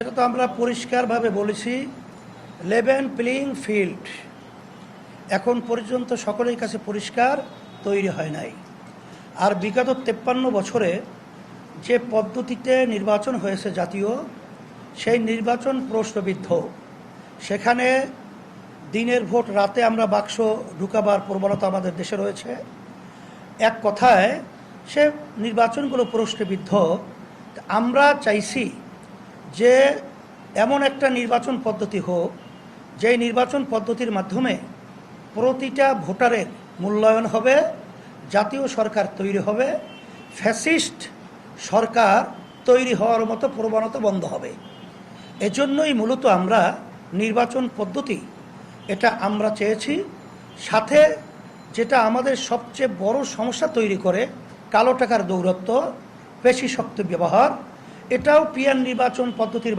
এটা তো আমরা পরিষ্কারভাবে বলেছি লেভেন প্লেইং ফিল্ড এখন পর্যন্ত সকলের কাছে পরিষ্কার, তৈরি হয় নাই। আর বিগত তেপ্পান্ন বছরে যে পদ্ধতিতে নির্বাচন হয়েছে জাতীয়, সেই নির্বাচন প্রশ্নবিদ্ধ। সেখানে দিনের ভোট, রাতে আমরা বাক্স ঢুকাবার প্রবণতা আমাদের দেশে রয়েছে। এক কথায়, সে নির্বাচনগুলো প্রশ্নবিদ্ধ। আমরা চাইছি যে এমন একটা নির্বাচন পদ্ধতি হোক যে নির্বাচন পদ্ধতির মাধ্যমে প্রতিটা ভোটারের মূল্যায়ন হবে, জাতীয় সরকার তৈরি হবে, ফ্যাসিস্ট সরকার তৈরি হওয়ার মতো প্রবণতা বন্ধ হবে। এজন্যই মূলত আমরা নির্বাচন পদ্ধতি, এটা আমরা চেয়েছি। সাথে যেটা আমাদের সবচেয়ে বড় সমস্যা তৈরি করে, কালো টাকার দৌরত্ব, পেশি শক্তি ব্যবহার এটাও পিয়ার নির্বাচন পদ্ধতির